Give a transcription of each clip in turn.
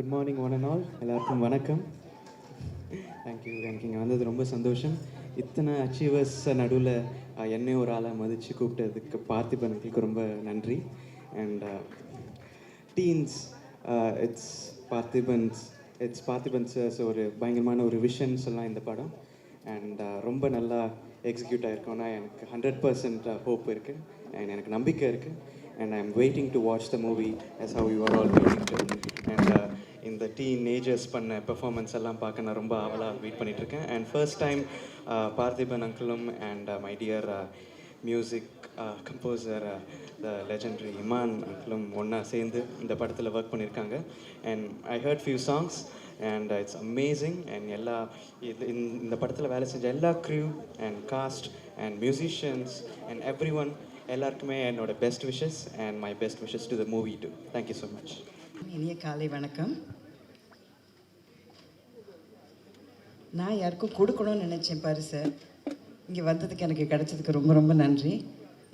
Good morning one and all எல்லாருக்கும் வணக்கம். Thank you எனக்கு இங்கே வந்தது ரொம்ப சந்தோஷம். இத்தனை அச்சீவர்ஸ் நடுவில் என்னை ஒரு ஆளை மதித்து கூப்பிட்டதுக்கு பார்த்திபனுக்கு ரொம்ப நன்றி. And teens it's Parthiban's it's Parthiban's ஒரு பயங்கரமான ஒரு விஷன் சொல்லலாம் இந்த படம். அண்ட் ரொம்ப நல்லா எக்ஸிக்யூட் ஆகிருக்கோன்னா எனக்கு ஹண்ட்ரட் பர்சன்ட் ஹோப் இருக்குது அண்ட் எனக்கு நம்பிக்கை இருக்குது and I am waiting to watch the movie as how you are all and இந்த டீன் ஏஜர்ஸ் பண்ண பெர்ஃபார்மன்ஸ் எல்லாம் பார்க்க நான் ரொம்ப ஆவலாக வெயிட் பண்ணிகிட்ருக்கேன் and first time Parthiban அங்கிளும் and my dear music composer the legendary Imman அங்கிளும் ஒன்றா சேர்ந்து இந்த படத்தில் ஒர்க் பண்ணியிருக்காங்க and I heard few songs and it's amazing and எல்லா இது இந்த- இந்த படத்தில் வேலை செஞ்ச எல்லா crew and cast and musicians and everyone எல்லாருக்குமே என்னோட best wishes and my best wishes to the movie to thank you so much இனிய காலை வணக்கம். நான் யாருக்கும் கொடுக்கணும்னு நினச்சேன் பரிசை இங்கே வந்ததுக்கு எனக்கு கிடைச்சதுக்கு ரொம்ப ரொம்ப நன்றி.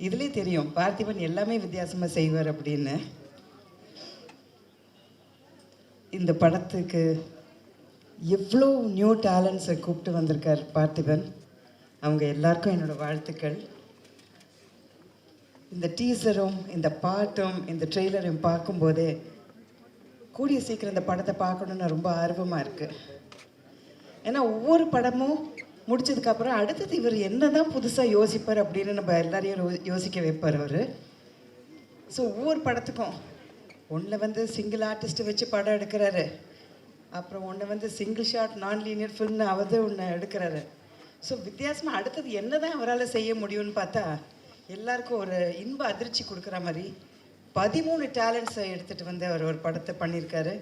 இதுலேயே தெரியும் பார்த்திபன் எல்லாமே வித்தியாசமாக செய்வார் அப்படின்னு. இந்த படத்துக்கு எவ்வளோ நியூ டேலண்ட்ஸை கூப்பிட்டு வந்திருக்கார் பார்த்திபன். அவங்க எல்லாருக்கும் என்னோட வாழ்த்துக்கள். இந்த டீசரும் இந்த பாட்டும் இந்த ட்ரெய்லரையும் பார்க்கும்போதே கூடிய சீக்கிரம் இந்த படத்தை பார்க்கணுன்னு ரொம்ப ஆர்வமாக இருக்குது ஏன்னா ஒவ்வொரு படமும் முடிச்சதுக்கப்புறம் அடுத்தது இவர் என்ன தான் புதுசாக யோசிப்பார் அப்படின்னு நம்ம எல்லாரையும் யோ- யோசிக்க வைப்பார் அவர். ஸோ ஒவ்வொரு படத்துக்கும் ஒன்றில் வந்து சிங்கிள் ஆர்டிஸ்ட்டை வச்சு படம் எடுக்கிறாரு. அப்புறம் ஒன்று வந்து சிங்கிள் ஷாட் நான் லீனியர் ஃபில்ம்னு அவர் ஒன்று எடுக்கிறாரு. ஸோ வித்தியாசமாக அடுத்தது என்ன தான் அவரால் செய்ய முடியும்னு பார்த்தா எல்லாருக்கும் ஒரு இன்ப அதிர்ச்சி கொடுக்குற மாதிரி பதிமூணு டேலண்ட்ஸை எடுத்துகிட்டு வந்து அவர் ஒரு படத்தை பண்ணியிருக்காரு.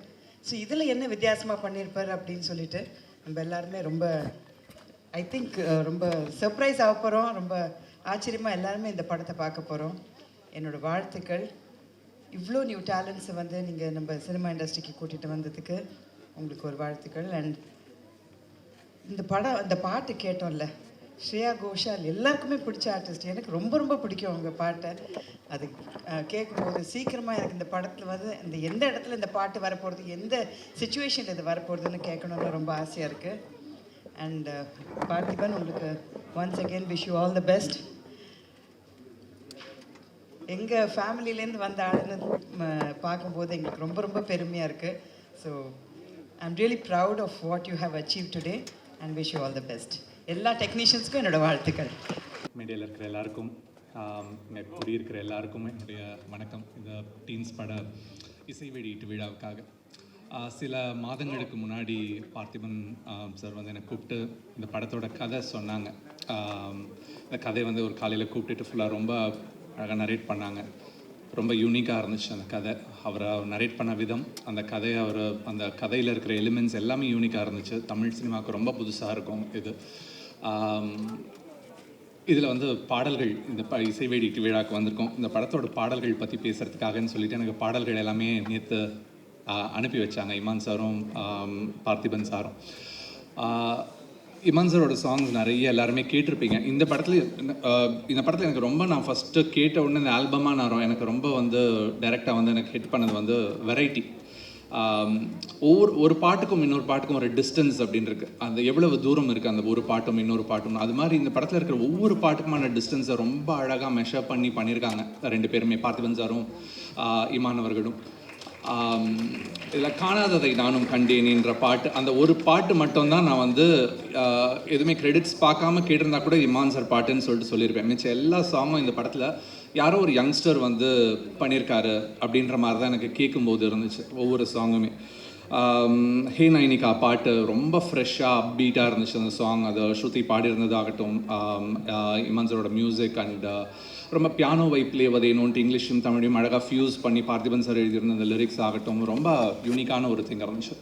ஸோ இதில் என்ன வித்தியாசமாக பண்ணியிருப்பார் அப்படின்னு சொல்லிட்டு நம்ம எல்லாருமே ரொம்ப ஐ திங்க் ரொம்ப சர்ப்ரைஸ் ஆக போகிறோம் ரொம்ப ஆச்சரியமாக எல்லாருமே இந்த படத்தை பார்க்க போகிறோம் என்னோடய வாழ்த்துக்கள். இவ்வளோ நியூ டேலண்ட்ஸை வந்து நீங்கள் நம்ம சினிமா இண்டஸ்ட்ரிக்கு கூட்டிகிட்டு வந்ததுக்கு உங்களுக்கு ஒரு வாழ்த்துக்கள். அண்ட் இந்த படம் இந்த பாட்டு கேட்டோம்ல ஸ்ரேயா கோஷால் எல்லாருக்குமே பிடிச்ச ஆர்டிஸ்ட் எனக்கு ரொம்ப ரொம்ப பிடிக்கும் அவங்க பாட்டை. அது கேட்கும்போது சீக்கிரமாக எனக்கு இந்த படத்தில் வந்து இந்த எந்த இடத்துல இந்த பாட்டு வரப்போகிறது எந்த சுச்சுவேஷனில் இது வரப்போகிறதுன்னு கேட்கணும்னு ரொம்ப ஆசையாக இருக்குது அண்ட் பார்த்திபன் உங்களுக்கு once again wish you all the best எங்கள் ஃபேமிலியிலேருந்து வந்த ஆளுன்னு பார்க்கும்போது எங்களுக்கு ரொம்ப ரொம்ப பெருமையாக இருக்குது so I I'm really proud of what you have achieve today and wish you all the best எல்லா டெக்னீஷியன்ஸ்க்கும் என்னோட வாழ்த்துக்கள். மீடியாவில் இருக்கிற எல்லாருக்கும் ஆம், இருக்கிற எல்லாருக்கும் என்னுடைய வணக்கம். இந்த டீன்ஸ் பட இசை வெளியீட்டு விழாவுக்காக. சில மாதங்களுக்கு முன்னாடி பார்த்திபன் சார் வந்து என்னை கூப்பிட்டு இந்த படத்தோட கதை சொன்னாங்க. இந்த கதையை வந்து ஒரு காலையில் கூப்பிட்டுட்டு ஃபுல்லாக ரொம்ப அழகாக நரேட் பண்ணாங்க. ரொம்ப யூனிக்காக இருந்துச்சு அந்த கதை. அவரை நரேட் பண்ண விதம் அந்த கதையை அவர் அந்த கதையில் இருக்கிற எலிமெண்ட்ஸ் எல்லாமே யூனிக்காக இருந்துச்சு. தமிழ் சினிமாவுக்கு ரொம்ப புதுசாக இருக்கும் இது. இதில் வந்து பாடல்கள் இந்த ப இசை வேடிக்கை விழாக்கு வந்திருக்கோம். இந்த படத்தோட பாடல்கள் பற்றி பேசுகிறதுக்காகன்னு சொல்லிட்டு எனக்கு பாடல்கள் எல்லாமே நேற்று அனுப்பி வச்சாங்க. இமான் சாரும் பார்த்திபன் சாரும். இமான் சாரோட சாங்ஸ் நிறைய எல்லாருமே கேட்டிருப்பீங்க. இந்த படத்துல இந்த படத்தில் எனக்கு ரொம்ப நான் ஃபஸ்ட்டு கேட்ட உடனே இந்த ஆல்பமாக நான் எனக்கு ரொம்ப வந்து டைரெக்டாக வந்து எனக்கு ஹிட் பண்ணது வந்து வெரைட்டி ஒவ்வொரு ஒரு பாட்டுக்கும் இன்னொரு பாட்டுக்கும் ஒரு டிஸ்டன்ஸ் அப்படின்னு இருக்கு அந்த எவ்வளவு தூரம் இருக்குது அந்த ஒரு பாட்டும் இன்னொரு பாட்டும். அது மாதிரி இந்த படத்தில் இருக்கிற ஒவ்வொரு பாட்டுக்குமான டிஸ்டன்ஸை ரொம்ப அழகாக மெஷர் பண்ணி பண்ணியிருக்காங்க. ரெண்டு பேருமே பார்த்திபன் சாரும் இமானவர்களும் இதில் காணாததை நானும் கண்டேனின்ற பாட்டு அந்த ஒரு பாட்டு மட்டும்தான் நான் வந்து எதுவுமே கிரெடிட்ஸ் பார்க்காம கேட்டிருந்தா கூட இமான் சார் பாட்டுன்னு சொல்லிட்டு சொல்லியிருப்பேன். மிச்சம் எல்லா சாங்கும் இந்த படத்தில் யாரோ ஒரு யங்ஸ்டர் வந்து பண்ணியிருக்காரு அப்படின்ற மாதிரி தான் எனக்கு கேட்கும்போது இருந்துச்சு ஒவ்வொரு சாங்குமே ஹே நைனிகா பாட்டு ரொம்ப ஃப்ரெஷ்ஷாக அப்டீட்டாக இருந்துச்சு அந்த சாங் அது ஸ்ருதி பாடியிருந்ததாகட்டும் இமான்சரோட இமான் சாரோட மியூசிக் அண்ட் ரொம்ப பியானோ வைப்லே வதையணுன்ட்டு இங்கிலீஷும் தமிழையும் அழகாக ஃபியூஸ் பண்ணி பார்த்திபன் சார் எழுதியிருந்த அந்த லிரிக்ஸ் ஆகட்டும் ரொம்ப யூனிக்கான ஒரு திங் இருந்துச்சு.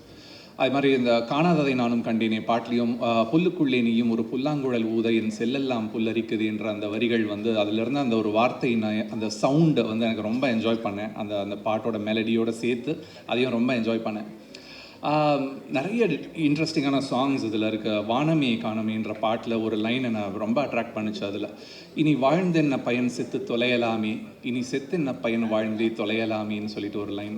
அது மாதிரி இந்த காணாததை நானும் கண்டேனே பாட்டிலையும் புல்லுக்குள்ளே நீயும் ஒரு புல்லாங்குழல் ஊத என் செல்லெல்லாம் புல்லரிக்குது என்ற அந்த வரிகள் வந்து அதிலிருந்து அந்த ஒரு வார்த்தை நான் அந்த சவுண்டை வந்து எனக்கு ரொம்ப என்ஜாய் பண்ணேன். அந்த அந்த பாட்டோட மெலடியோடு சேர்த்து அதையும் ரொம்ப என்ஜாய் பண்ணேன். நிறைய இன்ட்ரெஸ்டிங்கான சாங்ஸ் இதில் இருக்க. வானமே காணமேன்ற பாட்டில் ஒரு லைன் என்னை ரொம்ப அட்ராக்ட் பண்ணுச்சு அதில். இனி வாழ்ந்தென்ன பயன் சித்து தொலையலாமே? இனி செத்து என்ன பயன் வாழ்ந்தே தொலையலாமேன்னு சொல்லிட்டு ஒரு லைன்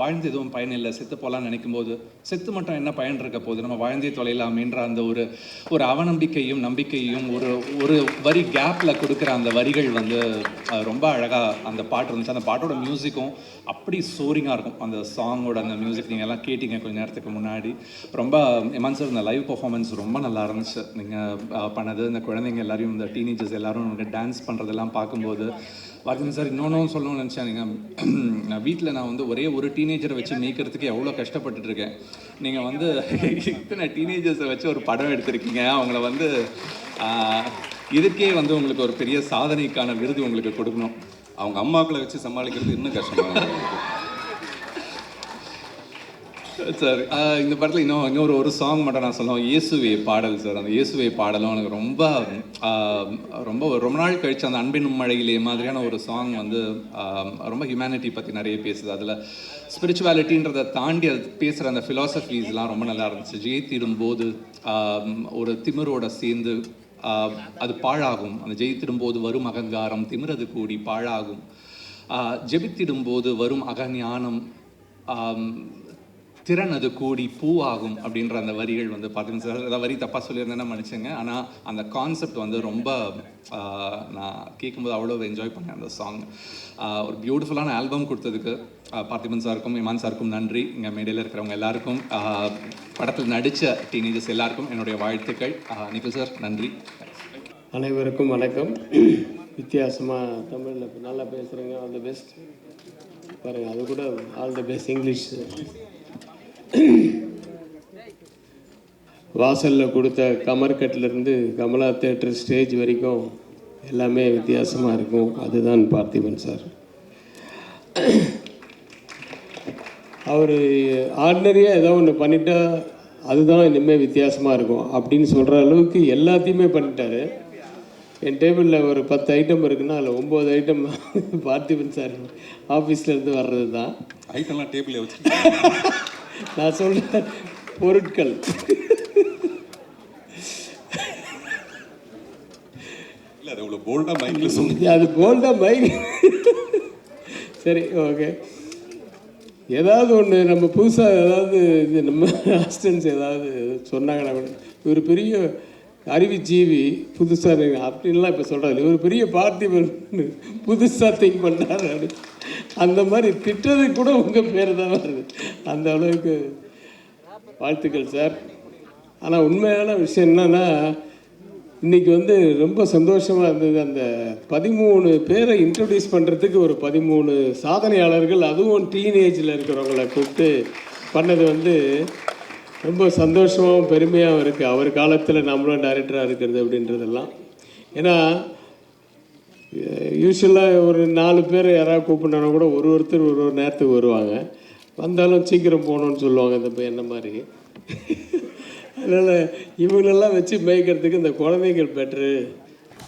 வாழ்ந்து எதுவும் பயன் இல்லை செத்து போகலான்னு நினைக்கும் போது செத்து மட்டும் என்ன பயன் இருக்க போகுது? நம்ம வாழ்ந்தே தொலையலாமேன்ற அந்த ஒரு ஒரு அவநம்பிக்கையும் நம்பிக்கையும் ஒரு ஒரு வரி கேப்பில் கொடுக்குற அந்த வரிகள் வந்து ரொம்ப அழகாக அந்த பாட்டு இருந்துச்சு. அந்த பாட்டோட மியூசிக்கும் அப்படி சோரிங்காக இருக்கும். அந்த சாங்கோட அந்த மியூசிக் நீங்கள் எல்லாம் கேட்டிங்க கொஞ்ச நேரத்துக்கு முன்னாடி. ரொம்ப எமான் சார் இந்த லைவ் பர்ஃபார்மன்ஸ் ரொம்ப நல்லா இருந்துச்சு. நீங்கள் பண்ணது இந்த குழந்தைங்க எல்லாரையும் இந்த டீனேஜர்ஸ் எல்லோரும் டான்ஸ் பண்ணுறதெல்லாம் பார்க்கும்போது பார்த்தீங்க சார் இன்னொன்றும் சொல்லணும்னு நினச்சேன் நான் வீட்டில் நான் வந்து ஒரே ஒரு டீனேஜரை வச்சு மேய்க்கிறதுக்கு எவ்வளோ கஷ்டப்பட்டுட்டு இருக்கேன் நீங்கள் வந்து இத்தனை டீனேஜர்ஸை வச்சு ஒரு படம் எடுத்திருக்கீங்க. அவங்கள வந்து இதுக்கே வந்து உங்களுக்கு ஒரு பெரிய சாதனைக்கான விருது உங்களுக்கு கொடுக்கணும். அவங்க அம்மாக்களை வச்சு சமாளிக்கிறது இன்னும் கஷ்டமாக சார் இந்த படத்தில் இன்னும் இன்னொரு ஒரு சாங் மட்டும் நான் சொன்னோம் இயேசுவே பாடல் சார். அந்த இயேசுவே பாடலும் எனக்கு ரொம்ப ரொம்ப ரொம்ப நாள் கழிச்சு அந்த அன்பின் மழையிலே மாதிரியான ஒரு சாங் வந்து ரொம்ப ஹியூமனிட்டி பற்றி நிறைய பேசுது. அதில் ஸ்பிரிச்சுவாலிட்டின்றதை தாண்டி அது பேசுகிற அந்த ஃபிலாசபிஸ்லாம் ரொம்ப நல்லா இருந்துச்சு. ஜெயித்திடும் போது ஒரு திமிரோட சேர்ந்து அது பாழாகும். அந்த ஜெயித்திடும் போது வரும் அகங்காரம் திமிரது கூடி பாழாகும். ஜெபித்திடும் போது வரும் அகஞானம். திறன் அது கூடி பூவாகும் அப்படின்ற அந்த வரிகள் வந்து பார்த்தீங்கன்னா சார் ஏதாவது வரி தப்பாக சொல்லியிருந்தேன்னா மன்னிச்சுங்க. ஆனால் அந்த கான்செப்ட் வந்து ரொம்ப நான் கேட்கும்போது அவ்வளோ என்ஜாய் பண்ணேன் அந்த சாங் ஒரு பியூட்டிஃபுல்லான ஆல்பம் கொடுத்ததுக்கு பார்த்திபன் சாருக்கும் இமான் சாருக்கும் நன்றி. இங்கே மேடையில் இருக்கிறவங்க எல்லாருக்கும் படத்தில் நடித்த டீனேஜர்ஸ் எல்லாருக்கும் என்னுடைய வாழ்த்துக்கள். ஆஹ், சார் நன்றி. அனைவருக்கும் வணக்கம். வித்தியாசமாக தமிழில் நல்லா பேசுகிறீங்க ஆல் த பெஸ்ட் பாருங்கள் அது கூட ஆல் தி பெஸ்ட் இங்கிலீஷ் வாசலில் கொடுத்த கமர்கட்லேருந்து கமலா தேட்டர் ஸ்டேஜ் வரைக்கும் எல்லாமே வித்தியாசமாக இருக்கும். அதுதான் பார்த்திபன் சார். அவர் ஆர்டினரியாக ஏதோ ஒன்று பண்ணிட்டா அதுதான் இனிமேல் வித்தியாசமாக இருக்கும். அப்படின்னு சொல்கிற அளவுக்கு எல்லாத்தையுமே பண்ணிட்டார். என் டேபிளில் ஒரு பத்து ஐட்டம் இருக்குன்னா அதில் ஒம்பது ஐட்டம் பார்த்திபன் சார் ஆஃபீஸ்லேருந்து வர்றது தான் ஐட்டம்லாம் டேபிளில் வச்சு நான் சொல்கிற பொருட்கள். அது அவ்வளோ போல்டாக மைக்கில் சொன்னீங்க. அது மைக் சரி ஓகே ஏதாவது ஒன்று நம்ம புதுசாக ஏதாவது இது நம்ம அசிஸ்டன்ஸ் ஏதாவது சொன்னாங்கன்னா கூட இவர் பெரிய அறிவுஜீவி புதுசாக அப்படின்லாம் இப்போ சொல்கிறாரு இவர் பெரிய பார்த்திபன் புதுசாக திங்க் பண்ணாரு அப்படி அந்த மாதிரி திட்டது கூட உங்கள் பேர் தான் வருது. அந்த அளவுக்கு வாழ்த்துக்கள் சார். ஆனால் உண்மையான விஷயம் என்னன்னா இன்றைக்கி வந்து ரொம்ப சந்தோஷமாக இருந்தது. அந்த பதிமூணு பேரை இன்ட்ரடியூஸ் பண்ணுறதுக்கு ஒரு பதிமூணு சாதனையாளர்கள் அதுவும் டீனேஜில் இருக்கிறவங்கள கூப்பிட்டு பண்ணது வந்து ரொம்ப சந்தோஷமாகவும் பெருமையாகவும் இருக்குது அவர் காலத்தில் நம்மளும் டைரக்டராக இருக்கிறது அப்படின்றதெல்லாம். ஏன்னா யூஸ்வலாக ஒரு நாலு பேர் யாராவது கூப்பிட்டானா கூட ஒரு ஒருத்தர் ஒரு ஒரு நேரத்துக்கு வருவாங்க. வந்தாலும் சீக்கிரம் போகணும்னு சொல்லுவாங்க இந்த பையன் என்ன மாதிரி. அதனால் இவங்களெல்லாம் வச்சு மேய்க்கிறதுக்கு இந்த குழந்தைகள் பெட்ரு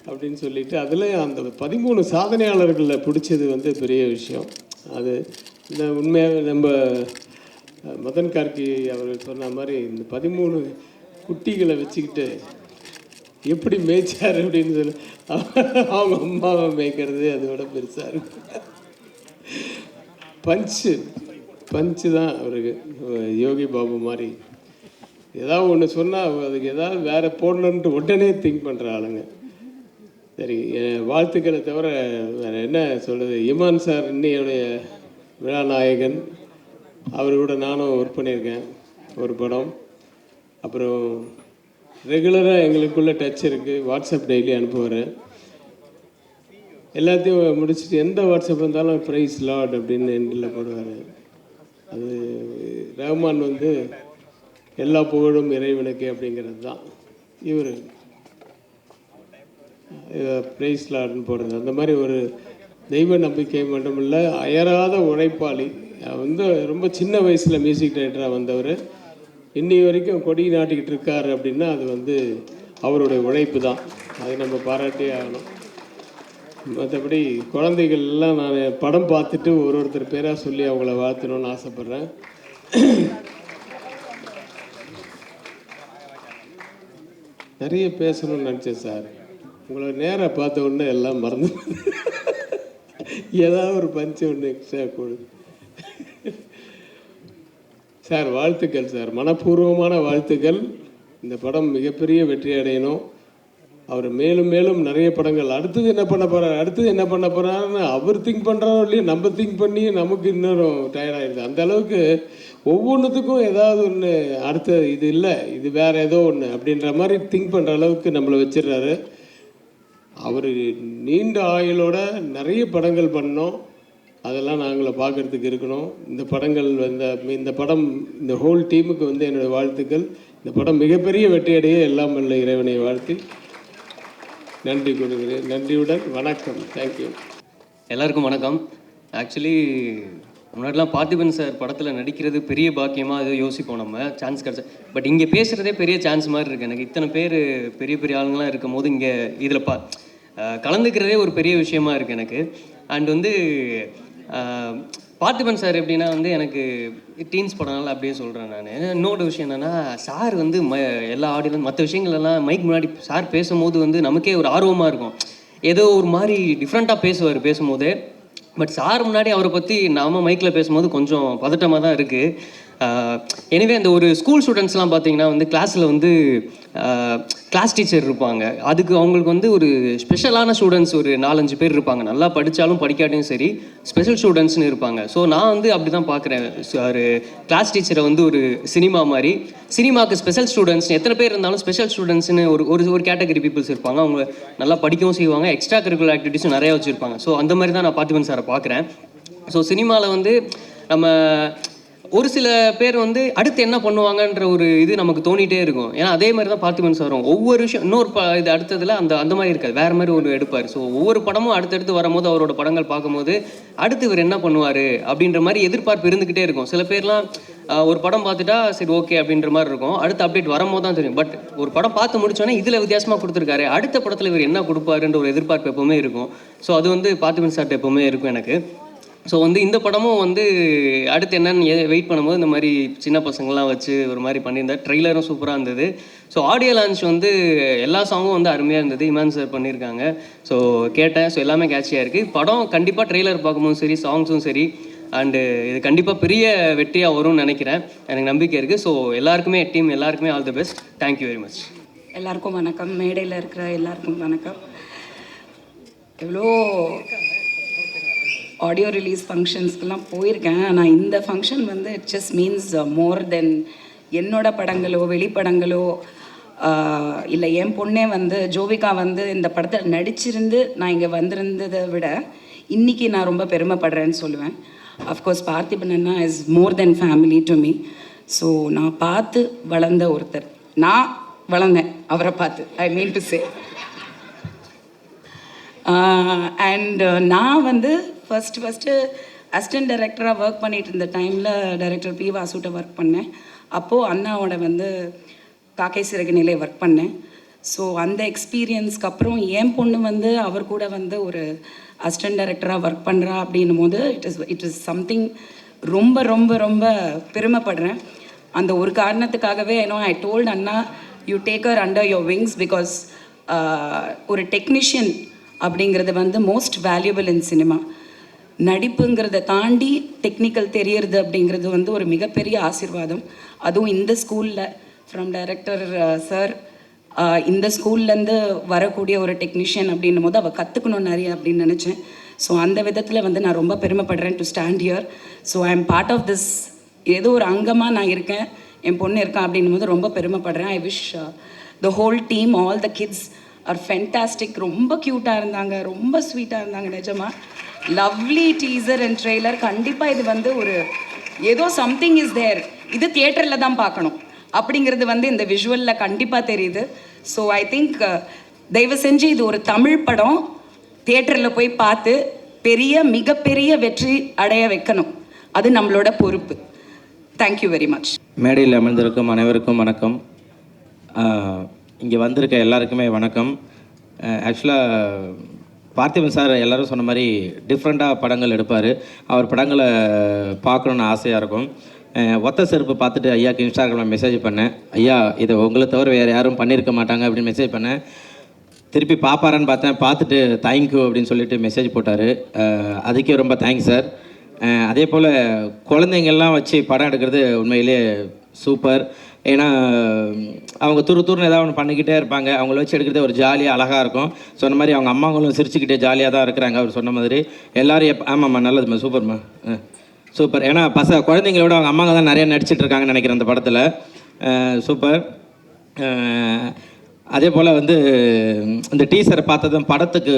அப்படின்னு சொல்லிட்டு அதில் அந்த பதிமூணு சாதனையாளர்களில் பிடிச்சது வந்து பெரிய விஷயம். அது இந்த உண்மையாக நம்ம மதன் கார்கி அவர்கள் சொன்ன மாதிரி இந்த பதிமூணு குட்டிகளை வச்சுக்கிட்டு எப்படி மேய்ச்சார் அப்படின்னு சொல்லி. அவங்க அம்மாவை மேய்க்கிறது அதோட பெருசாக இருக்கும். பஞ்சு. பஞ்சு தான் அவருக்கு. யோகி பாபு மாதிரி. ஏதாவது ஒன்று சொன்னால் அதுக்கு ஏதாவது வேறு போடணுன்ட்டு உடனே திங்க் பண்ணுற ஆளுங்க. சரி என் வாழ்த்துக்களை தவிர வேறு என்ன சொல்கிறது இமான் சார் இன்னையுடைய விழா நாயகன் அவர் கூட நானும் ஒர்க் பண்ணியிருக்கேன். ஒரு படம். அப்புறம் ரெகுலராக எங்களுக்குள்ள டச் இருக்குது வாட்ஸ்அப் டெய்லி அனுப்புவார். எல்லாத்தையும் முடிச்சுட்டு எந்த வாட்ஸ்அப் இருந்தாலும் ப்ரைஸ் லார்ட் அப்படின்னு எண்டில் போடுவார். அது ரஹ்மான் வந்து எல்லா புகழும் இறைவனுக்கு அப்படிங்கிறது தான். இவர். ப்ரைஸ் லார்ட்னு போடுறது. அந்த மாதிரி ஒரு தெய்வ நம்பிக்கை மட்டுமில்லை அயராத உழைப்பாளி. வந்து ரொம்ப சின்ன வயசில் மியூசிக் டைரக்டராக வந்தவர். இன்னி வரைக்கும் கொடி நாட்டிக்கிட்டு இருக்கார் அப்படின்னா அது வந்து அவருடைய உழைப்பு தான். அதை நம்ம பாராட்டியே ஆகணும். மற்றபடி குழந்தைகள் எல்லாம் நான் படம் பார்த்துட்டு ஒரு ஒருத்தர் பேராக சொல்லி அவங்கள வாழ்த்தணும்னு ஆசைப்பட்றேன். நிறைய பேசணும்னு நினச்சேன் சார். உங்களை நேராக பார்த்த உடனே எல்லாம் மறந்து ஏதாவது ஒரு பஞ்சு ஒன்று எக்ஸ்ட்ரா கொடு சார் வாழ்த்துக்கள் சார். மனப்பூர்வமான வாழ்த்துக்கள். இந்த படம் மிகப்பெரிய வெற்றி அடையணும். அவர் மேலும் மேலும் நிறைய படங்கள். அடுத்தது என்ன பண்ண போகிறார் அடுத்தது என்ன பண்ண போகிறாருன்னு அவர் திங்க் பண்ணுறாரோ இல்லையோ நம்ம திங்க் பண்ணி நமக்கு இன்னும் டயர்டாயிடுது அந்த அளவுக்கு ஒவ்வொன்றுத்துக்கும் ஏதாவது ஒன்று அடுத்த இது இல்லை. இது வேற ஏதோ ஒன்று அப்படின்ற மாதிரி திங்க் பண்ணுற அளவுக்கு நம்மளை வச்சிடுறாரு. அவர் நீண்ட ஆயுளோட நிறைய படங்கள் பண்ணோம். அதெல்லாம் நாங்களை பார்க்கறதுக்கு இருக்கணும். இந்த படங்கள் இந்த இந்த படம் இந்த ஹோல் டீமுக்கு வந்து என்னுடைய வாழ்த்துக்கள். இந்த படம் மிகப்பெரிய வெற்றியடைய எல்லாம் வல்ல இறைவனை வாழ்த்தி நன்றி கூறுகிறேன். நன்றியுடன் வணக்கம். தேங்க்யூ எல்லாருக்கும் வணக்கம். ஆக்சுவலி முன்னாடிலாம் பார்த்திபன் சார் படத்தில் நடிக்கிறது பெரிய பாக்கியமாக அது யோசிப்போம் நம்ம. சான்ஸ் கிடச்சா பட் இங்கே பேசுகிறதே பெரிய சான்ஸ் மாதிரி இருக்குது எனக்கு இத்தனை பேர் பெரிய பெரிய ஆளுங்களாம் இருக்கும் போது இங்கே இதில் பா கலந்துக்கிறதே ஒரு பெரிய விஷயமா இருக்குது எனக்கு. அண்ட் வந்து பார்த்திபன் சார் எப்படின்னா வந்து எனக்கு டீன்ஸ் படம்னால அப்படியே சொல்கிறேன் நான். இன்னொரு விஷயம் என்னென்னா சார் வந்து ம எல்லா ஆடியன்ஸ் மற்ற விஷயங்கள்லாம் மைக் முன்னாடி சார் பேசும்போது வந்து நமக்கே ஒரு ஆர்வமாக இருக்கும். ஏதோ ஒரு மாதிரி டிஃப்ரெண்ட்டாக பேசுவார் பேசும்போது. பட் சார் முன்னாடி அவரை பற்றி நாம மைக்கில் பேசும்போது கொஞ்சம் பதட்டமாக தான் இருக்குது எனவே அந்த ஒரு ஸ்கூல் ஸ்டூடெண்ட்ஸ்லாம் பார்த்தீங்கன்னா வந்து கிளாஸில் வந்து கிளாஸ் டீச்சர் இருப்பாங்க. அதுக்கு அவங்களுக்கு வந்து ஒரு ஸ்பெஷலான ஸ்டூடெண்ட்ஸ் ஒரு நாலஞ்சு பேர் இருப்பாங்க. நல்லா படித்தாலும் படிக்காட்டியும் சரி ஸ்பெஷல் ஸ்டூடெண்ட்ஸ்னு இருப்பாங்க. ஸோ நான் வந்து அப்படி தான் பார்க்குறேன் ஒரு கிளாஸ் டீச்சரை வந்து ஒரு சினிமா மாதிரி. சினிமாவுக்கு ஸ்பெஷல் ஸ்டூடெண்ட்ஸ் எத்தனை பேர் இருந்தாலும் ஸ்பெஷல் ஸ்டூடெண்ட்ஸ்னு ஒரு ஒரு ஒரு கேட்டகரி பீப்புள்ஸ் இருப்பாங்க. அவங்க நல்லா படிக்கவும் செய்வாங்க. எக்ஸ்ட்ரா கரிக்குலர் ஆக்டிவிட்டிஸும் நிறையா வச்சுருப்பாங்க. ஸோ அந்த மாதிரி தான் நான் பார்த்திபன் சாரை பார்க்குறேன் ஸோ சினிமாவில் வந்து நம்ம ஒரு சில பேர் வந்து அடுத்து என்ன பண்ணுவாங்கன்ற ஒரு இது நமக்கு தோணிட்டே இருக்கும். ஏன்னா அதே மாதிரி தான் பார்த்திபன் சாரும் ஒவ்வொரு விஷயம் இன்னொரு ப இது அடுத்ததுல அந்த அந்த மாதிரி இருக்காது. வேற மாதிரி ஒரு எடுப்பார். ஸோ ஒவ்வொரு படமும் அடுத்தடுத்து வரும்போது அவரோட படங்கள் பார்க்கும்போது அடுத்து இவர் என்ன பண்ணுவார்? அப்படின்ற மாதிரி எதிர்பார்ப்பு இருந்துக்கிட்டே இருக்கும். சில பேர்லாம் ஒரு படம் பார்த்துட்டா சரி ஓகே அப்படின்ற மாதிரி இருக்கும். அடுத்த அப்டேட் வரும்போது தான் தெரியும். பட் ஒரு படம் பார்த்து முடிச்சோன்னே இதில் வித்தியாசமாக கொடுத்துருக்காரு. அடுத்த படத்தில் இவர் என்ன கொடுப்பாருன்ற ஒரு எதிர்பார்ப்பு எப்பவுமே இருக்கும். ஸோ அது வந்து பார்த்திபன் சார்ட்ட எப்பவுமே இருக்கும் எனக்கு. ஸோ வந்து இந்த படமும் வந்து அடுத்து என்னன்னு வெயிட் பண்ணும்போது இந்த மாதிரி சின்ன பசங்கள்லாம் வச்சு ஒரு மாதிரி பண்ணியிருந்தார் ட்ரெய்லரும் சூப்பராக இருந்தது. ஸோ ஆடியோ லான்ச் வந்து எல்லா சாங்கும் வந்து அருமையாக இருந்தது. இமான் சார் பண்ணியிருக்காங்க. ஸோ கேட்டேன். ஸோ எல்லாமே கேட்சியாக இருக்குது படம் கண்டிப்பாக ட்ரெய்லர் பார்க்கும்போதும் சரி சாங்ஸும் சரி. அண்டு இது கண்டிப்பாக பெரிய வெற்றியாக வரும்னு நினைக்கிறேன். எனக்கு நம்பிக்கை இருக்குது ஸோ எல்லாருக்குமே டீம் எல்லாருக்குமே all the best thank you very much எல்லாருக்கும் வணக்கம். மேடையில் இருக்கிற எல்லாருக்கும் வணக்கம். எவ்வளோ ஆடியோ ரிலீஸ் ஃபங்க்ஷன்ஸ்க்கெல்லாம் போயிருக்கேன். ஆனால் இந்த ஃபங்க்ஷன் வந்து it just means more then என்னோட படங்களோ வெளிப்படங்களோ uh, இல்லை என் பொண்ணே வந்து ஜோவிகா வந்து இந்த படத்தில் நடிச்சிருந்து நான் இங்கே வந்திருந்ததை விட இன்றைக்கி நான் ரொம்ப பெருமைப்படுறேன்னு சொல்லுவேன். Of course Parthiban Anna is more then family to me so நான் பார்த்து வளர்ந்த ஒருத்தர். நான் வளர்ந்தேன் அவரை பார்த்து ஐ மீன் டு சே அண்ட் நான் வந்து ஃபஸ்ட்டு ஃபஸ்ட்டு அசிஸ்டன்ட் டைரக்டராக ஒர்க் பண்ணிட்டு இருந்த டைமில் டைரக்டர் பி வாசுட்ட ஒர்க் பண்ணேன். அப்போது அண்ணாவோட வந்து காக்கை சிறகு நிலை ஒர்க் பண்ணேன். ஸோ அந்த எக்ஸ்பீரியன்ஸ்க்கு அப்புறம் என் பொண்ணு வந்து அவர் கூட வந்து ஒரு அசிஸ்டன்ட் டைரக்டராக ஒர்க் பண்ணுறா அப்படின்னும் போது it is it is something ரொம்ப ரொம்ப ரொம்ப பெருமைப்படுறேன். அந்த ஒரு காரணத்துக்காகவே ஏன்னோ I told Anna you take her under your wings because ஒரு டெக்னீஷியன் அப்படிங்கிறது வந்து மோஸ்ட் வேல்யூபிள் இன் சினிமா நடிப்புங்கிறத தாண்டி டெக்னிக்கல் தெரியறது அப்படிங்கிறது வந்து ஒரு மிகப்பெரிய ஆசிர்வாதம். அதுவும் இந்த ஸ்கூலில் ஃப்ரம் டைரக்டர் சார் இந்த ஸ்கூல்லேருந்து வரக்கூடிய ஒரு டெக்னீஷியன் அப்படின்னும் போது அவள் கற்றுக்கணும் நிறைய அப்படின்னு நினச்சேன். ஸோ அந்த விதத்தில் வந்து நான் ரொம்ப பெருமைப்படுறேன் to stand here so I am part of this ஏதோ ஒரு அங்கமாக நான் இருக்கேன். என் பொண்ணு இருக்கேன் அப்படின்னும் போது ரொம்ப பெருமைப்படுறேன். I wish the whole team all the kids are fantastic ரொம்ப க்யூட்டாக இருந்தாங்க. ரொம்ப ஸ்வீட்டாக இருந்தாங்க நிஜமாக லவ்லி டீசர் அண்ட் ட்ரெய்லர் கண்டிப்பாக இது வந்து ஒரு ஏதோ சம்திங் இஸ் தேர் இது தியேட்டரில் தான் பார்க்கணும். அப்படிங்கிறது வந்து இந்த விஷுவலில் கண்டிப்பாக தெரியுது. ஸோ ஐ திங்க் தயவு செஞ்சு இது ஒரு தமிழ் படம். தியேட்டரில் போய் பார்த்து பெரிய மிகப்பெரிய வெற்றி அடைய வைக்கணும். அது நம்மளோட பொறுப்பு. தேங்க்யூ வெரி மச் மேடையில் அமர்ந்திருக்கும் அனைவருக்கும் வணக்கம். இங்கே வந்திருக்க எல்லாருக்குமே வணக்கம். ஆக்சுவலாக பார்த்திபன் சார் எல்லாரும் சொன்ன மாதிரி டிஃப்ரெண்ட்டாக படங்கள் எடுப்பார். அவர் படங்களை பார்க்கணுன்னு ஆசையாக இருக்கும். ஒத்த செருப்பு பார்த்துட்டு ஐயாக்கு இன்ஸ்டாகிராமில் மெசேஜ் பண்ணேன். ஐயா இதை உங்களை தவிர வேறு யாரும் பண்ணியிருக்க மாட்டாங்க அப்படின்னு மெசேஜ் பண்ணேன். திருப்பி பார்ப்பாரான்னு பார்த்தேன். பார்த்துட்டு தேங்க்யூ அப்படின்னு சொல்லிட்டு மெசேஜ் போட்டார். அதுக்கே ரொம்ப தேங்க்ஸ் சார் அதே போல் குழந்தைங்கள்லாம் வச்சு படம் எடுக்கிறது உண்மையிலே சூப்பர் ஏன்னா அவங்க துரு துருன்னு ஏதாவது ஒன்று பண்ணிக்கிட்டே இருப்பாங்க. அவங்கள வச்சு எடுக்கிறதே ஒரு ஜாலியாக அழகாக இருக்கும். சொன்ன மாதிரி அவங்க அம்மாங்களும் சிரிச்சுக்கிட்டே ஜாலியாக தான் இருக்கிறாங்க அவர் சொன்ன மாதிரி. எல்லாரும் எப் ஆமாம்மா நல்லதும்மா சூப்பர்மா ஆ சூப்பர். ஏன்னா பச குழந்தைங்களோட அவங்க அம்மாங்க தான் நிறையா நடிச்சிட்டு இருக்காங்கன்னு நினைக்கிறேன் அந்த படத்தில். சூப்பர். அதே போல் வந்து இந்த டீசரை பார்த்ததும் படத்துக்கு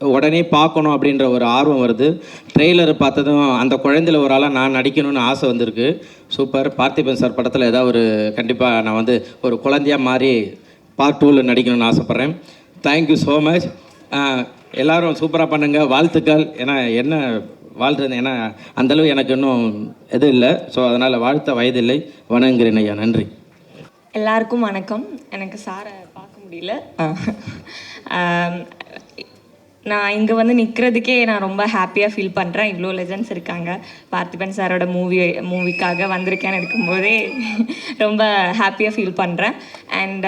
உடனே பார்க்கணும் அப்படின்ற ஒரு ஆர்வம் வருது. ட்ரெய்லர் பார்த்ததும் அந்த குழந்தையில ஒரு ஆளாக நான் நடிக்கணும்னு ஆசை வந்திருக்கு. சூப்பர். பார்த்திபன் சார் படத்தில் ஏதாவது ஒரு கண்டிப்பாக நான் வந்து ஒரு குழந்தையாக மாறி பார்ட் டூவில் நடிக்கணும்னு ஆசைப்பட்றேன். தேங்க்யூ ஸோ மச் எல்லோரும் சூப்பராக பண்ணுங்கள் வாழ்த்துக்கள். ஏன்னா என்ன வாழ்றது ஏன்னா அந்தளவு எனக்கு இன்னும் எதுவும் இல்லை. ஸோ அதனால் வாழ்த்த வயதில்லை. வணங்குகிறேன் ஐயா. நன்றி. எல்லாருக்கும் வணக்கம். எனக்கு சாரை பார்க்க முடியல. நான் இங்கே வந்து நிற்கிறதுக்கே நான் ரொம்ப ஹாப்பியாக ஃபீல் பண்ணுறேன் இவ்வளோ லெஜன்ஸ் இருக்காங்க. பார்த்திபன் சாரோட மூவி மூவிக்காக வந்திருக்கேன்னு இருக்கும்போதே ரொம்ப ஹாப்பியாக ஃபீல் பண்ணுறேன் அண்ட்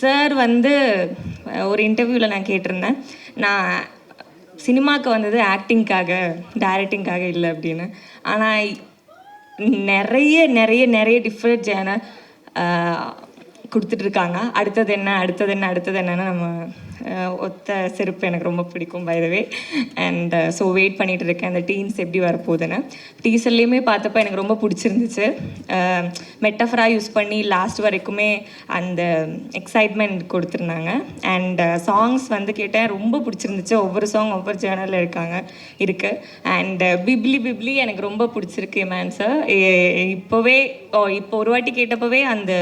சார் வந்து ஒரு இன்டர்வியூவில் நான் கேட்டிருந்தேன். நான் சினிமாவுக்கு வந்தது ஆக்டிங்க்காக டைரக்டிங்க்காக இல்லை அப்படின்னு. ஆனால் நிறைய நிறைய நிறைய டிஃப்ரெண்ட் ஜேனர் கொடுத்துட்ருக்காங்க அடுத்தது என்ன அடுத்தது என்ன அடுத்தது என்னன்னு நம்ம ஒத்த செருப்பு எனக்கு ரொம்ப பிடிக்கும் பயதவே அண்ட் ஸோ வெயிட் பண்ணிகிட்டு இருக்கேன். அந்த டீன்ஸ் எப்படி வரப்போகுதுன்னு. டீசர்லேயுமே பார்த்தப்ப எனக்கு ரொம்ப பிடிச்சிருந்துச்சு. மெட்டஃபராக யூஸ் பண்ணி லாஸ்ட் வரைக்குமே அந்த எக்ஸைட்மெண்ட் கொடுத்துருந்தாங்க. அண்ட் சாங்ஸ் வந்து கேட்டேன். ரொம்ப பிடிச்சிருந்துச்சு. ஒவ்வொரு சாங் ஒவ்வொரு ஜேர்னலில் இருக்காங்க இருக்குது அண்ட் பிப்லி பிப்லி எனக்கு ரொம்ப பிடிச்சிருக்கு மேன் சார் இப்போவே இப்போ ஒரு வாட்டி கேட்டப்பவே அந்த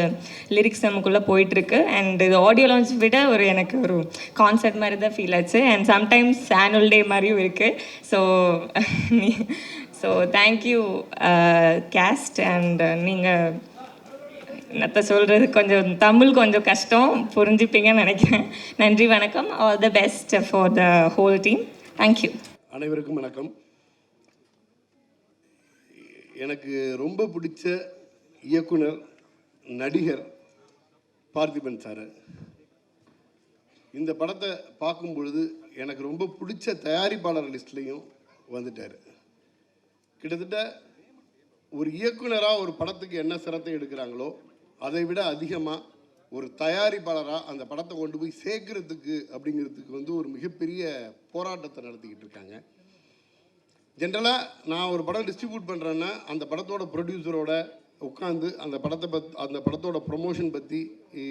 லிரிக்ஸ் நமக்குள்ளே போயிட்டுருக்கு அண்ட் இது ஆடியோ லான்ச் விட ஒரு எனக்கு ஒரு கான்சர்ட் மாதிரி தான் ஃபீல் ஆச்சு. அண்ட் சம்டைம்ஸ் ஆனுவல் டே மாதிரியும் இருக்குது so so thank you guest and நீங்கள் என்னத்த சொல்கிறது கொஞ்சம் தமிழ் கொஞ்சம் கஷ்டம். புரிஞ்சுப்பீங்கன்னு நினைக்கிறேன். நன்றி வணக்கம். All the best for the whole team thank you அனைவருக்கும் வணக்கம். எனக்கு ரொம்ப பிடிச்ச இயக்குனர் நடிகர் பார்த்திபன் சார். இந்த படத்தை பார்க்கும் பொழுது எனக்கு ரொம்ப பிடிச்ச தயாரிப்பாளர் லிஸ்ட்லேயும் வந்துட்டார். கிட்டத்தட்ட ஒரு இயக்குனராக ஒரு படத்துக்கு என்ன சிரத்தை எடுக்கிறாங்களோ அதை விட அதிகமாக ஒரு தயாரிப்பாளராக அந்த படத்தை கொண்டு போய் சேர்க்கறதுக்கு அப்படிங்கிறதுக்கு வந்து ஒரு மிகப்பெரிய போராட்டத்தை நடத்திக்கிட்டு இருக்காங்க. ஜென்ரலாக நான் ஒரு படம் டிஸ்ட்ரிபியூட் பண்ணுறேன்னா அந்த படத்தோட ப்ரொடியூசரோட உட்காந்து அந்த படத்தை பத் அந்த படத்தோட ப்ரொமோஷன் பற்றி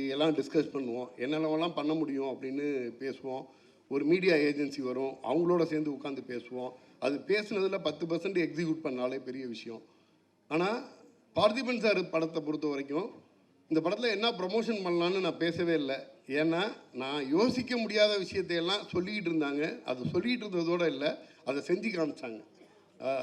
எல்லாம் டிஸ்கஸ் பண்ணுவோம். என்னென்னலாம் பண்ண முடியும் அப்படின்னு பேசுவோம். ஒரு மீடியா ஏஜென்சி வரும். அவங்களோட சேர்ந்து உட்காந்து பேசுவோம். அது பேசுனதில் பத்து பர்சன்ட் எக்ஸிக்யூட் பண்ணாலே பெரிய விஷயம். ஆனால் பார்த்திபன் சார் படத்தை பொறுத்த வரைக்கும் இந்த படத்தில் என்ன ப்ரொமோஷன் பண்ணலான்னு நான் பேசவே இல்லை. ஏன்னா நான் யோசிக்க முடியாத விஷயத்தையெல்லாம் சொல்லிக்கிட்டு இருந்தாங்க. அது சொல்லிக்கிட்டு இருந்ததோடு இல்லை. அதை செஞ்சு காமிச்சாங்க.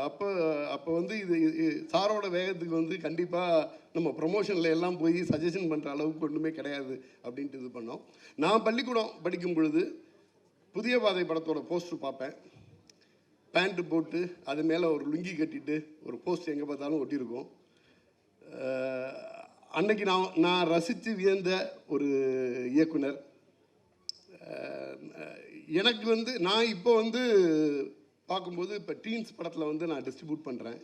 அப்போ அப்போ வந்து இது சாரோட வேகத்துக்கு வந்து கண்டிப்பாக நம்ம ப்ரொமோஷனில் எல்லாம் போய் சஜஷன் பண்ணுற அளவுக்கு ஒன்றுமே கிடையாது அப்படின்ட்டு இது பண்ணோம். நான் பள்ளிக்கூடம் படிக்கும் பொழுது புதிய பாதை படத்தோட போஸ்டர் பார்ப்பேன். பேண்ட்டு போட்டு அது மேலே ஒரு லுங்கி கட்டிட்டு ஒரு போஸ்ட் எங்கே பார்த்தாலும் ஒட்டியிருக்கோம். அன்னைக்கு நான் நான் ரசித்து வியந்த ஒரு இயக்குனர். எனக்கு வந்து நான் இப்போ வந்து பார்க்கும்போது இப்போ டீன்ஸ் படத்தில் வந்து நான் டிஸ்ட்ரிபியூட் பண்ணுறேன்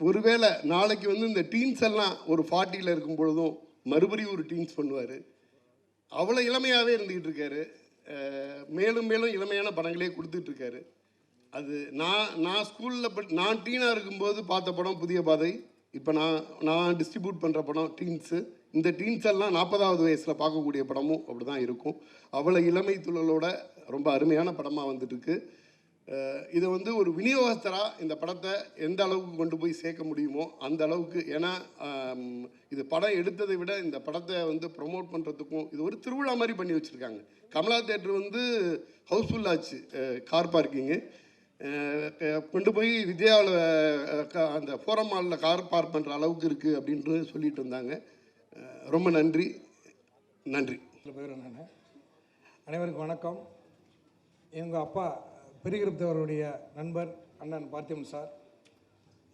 ஒருவேளை நாளைக்கு வந்து இந்த டீன்ஸ் எல்லாம் ஒரு ஃபார்ட்டியில் இருக்கும் பொழுதும் மறுபடியும் ஒரு டீன்ஸ் பண்ணுவார். அவ்வளோ இளமையாகவே இருந்துக்கிட்டு இருக்காரு. மேலும் மேலும் இளமையான படங்களே கொடுத்துட்ருக்காரு அது நான் நான் ஸ்கூலில் பட் நான் டீனாக இருக்கும்போது பார்த்த படம் புதிய பாதை. இப்போ நான் நான் டிஸ்ட்ரிபியூட் பண்ணுற படம் டீன்ஸு இந்த டீன்ஸ் எல்லாம் நாற்பதாவது வயசில் பார்க்கக்கூடிய படமும் அப்படி தான் இருக்கும். அவ்வளோ இளமை துள்ளலோட ரொம்ப அருமையான படமாக வந்துட்டுருக்கு. இதை வந்து ஒரு விநியோகஸ்தராக இந்த படத்தை எந்த அளவுக்கு கொண்டு போய் சேர்க்க முடியுமோ அந்த அளவுக்கு ஏன்னா இது படம் எடுத்ததை விட இந்த படத்தை வந்து ப்ரொமோட் பண்ணுறதுக்கும் இது ஒரு திருவிழா மாதிரி பண்ணி வச்சுருக்காங்க. கமலா தேட்டர் வந்து ஹவுஸ்ஃபுல் ஆச்சு கார் பார்க்கிங்கு கொண்டு போய் விஜயாவில் அந்த ஃபோரம் மாலில் கார் பார்க் பண்ணுற அளவுக்கு இருக்குது அப்படின்ட்டு சொல்லிட்டு இருந்தாங்க. ரொம்ப நன்றி. நன்றி. பேர் நான் அனைவருக்கும் வணக்கம். எங்கள் அப்பா பெரியகிருப்தவருடைய நண்பர் அண்ணன் பார்த்திபன் சார்.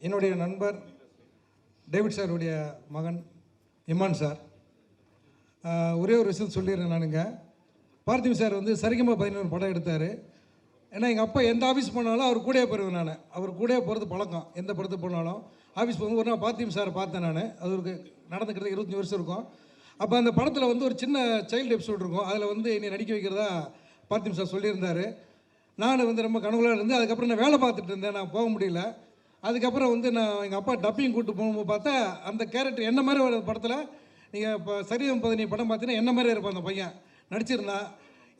என்னுடைய நண்பர் டேவிட் சாருடைய மகன் இமான் சார். ஒரே ஒரு விஷயம் சொல்லிடுறேன் நானுங்க. பார்த்திபன் சார் வந்து சரிகமாக பதினோரு படம் எடுத்தார். ஏன்னா எங்கள் அப்பா எந்த ஆஃபீஸ் போனாலும் அவர் கூடயே போயிருவேன் நான். அவர் கூடயே போகிறது பழக்கம். எந்த படத்துக்கு போனாலும். ஆஃபீஸ் போகும்போது ஒரு நாள் பார்த்திபன் சார் பார்த்தேன் நான். அது ஒரு இருபத்தஞ்சி வருஷம் இருக்கும். அப்போ அந்த படத்தில் வந்து ஒரு சின்ன சைல்டு எபிசோட் இருக்கும். அதில் வந்து என்னை நடிக்க வைக்கிறதா பார்த்திம் சார் சொல்லியிருந்தார். நான் வந்து ரொம்ப கனவுலாக இருந்து அதுக்கப்புறம் நான் வேலை பார்த்துட்டு இருந்தேன். நான் போக முடியல. அதுக்கப்புறம் வந்து நான் எங்கள் அப்பா டப்பிங் கூப்பிட்டு போகும்போது பார்த்தா அந்த கேரக்டர் என்ன மாதிரி ஒரு படத்தில்? நீங்கள் இப்போ சரியம் பதினி படம் பார்த்தீங்கன்னா என்ன மாதிரி இருப்பான் அந்த பையன்? நடிச்சிருந்தான்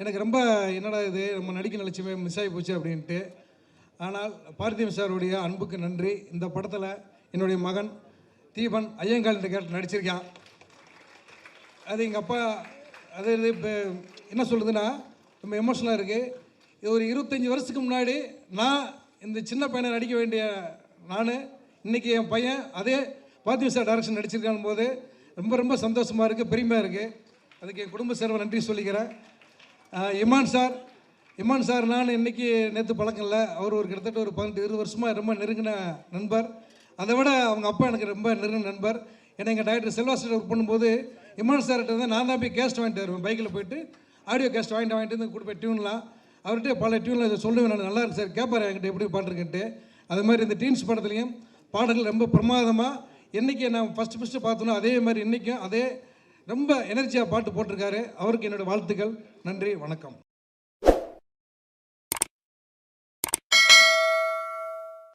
எனக்கு ரொம்ப என்னடா இது நம்ம நடிக்க நிலச்சியமே மிஸ் ஆகி போச்சு அப்படின்ட்டு. ஆனால் பார்த்திம் சாருடைய அன்புக்கு நன்றி. இந்த படத்தில் என்னுடைய மகன் தீபன் ஐயங்கால் என்ற கேரக்டர் நடிச்சிருக்கான். அது எங்கள் அப்பா அது இது இப்போ என்ன சொல்லுதுன்னா ரொம்ப எமோஷனலாக இருக்குது இது ஒரு இருபத்தஞ்சி வருஷத்துக்கு முன்னாடி நான் இந்த சின்ன பையனை நடிக்க வேண்டிய நான் இன்றைக்கி என் பையன் அதே பார்த்திப சார் டைரக்ஷன் நடிச்சிருக்கான் போது ரொம்ப ரொம்ப சந்தோஷமாக இருக்குது பெருமையாக இருக்குது அதுக்கு என் குடும்ப சேர்வை நன்றி சொல்லிக்கிறேன். இமான் சார் இமான் சார் நான் இன்றைக்கி நேற்று பழக்கம் இல்லை அவர் ஒரு கிட்டத்தட்ட ஒரு பதினெட்டு இருபது வருஷமாக ரொம்ப நெருங்கின நண்பர். அதை விட அவங்க அப்பா எனக்கு ரொம்ப நெருங்கின நண்பர். ஏன்னா எங்கள் டாக்டர் செல்வாஸ்டர் ஒர்க் பண்ணும்போது இமான் சார்கிட்ட வந்து நான் தான் போய் கேஸ்ட் வாங்கிட்டு வருவேன் பைக்கில் போயிட்டு. ஆடியோ கேஸ்ட் வாங்கிட்டு வாங்கிட்டு வந்து கொடுப்பேன் டியூன்லாம். அவர்கிட்ட பல டியூனில் இதை சொல்லுவேன் நான். நல்லா இருக்கு சார். கேட்பார் என்கிட்ட எப்படி பாட்டுருக்குன்ட்டு. அது மாதிரி இந்த டீன்ஸ் படத்துலையும் பாடல்கள் ரொம்ப பிரமாதமாக என்றைக்கு நான் ஃபஸ்ட்டு ஃபஸ்ட்டு பார்த்தோன்னோ அதே மாதிரி இன்றைக்கும் அதே ரொம்ப எனர்ஜியாக பாட்டு போட்டிருக்காரு. அவருக்கு என்னோடய வாழ்த்துக்கள். நன்றி. வணக்கம்.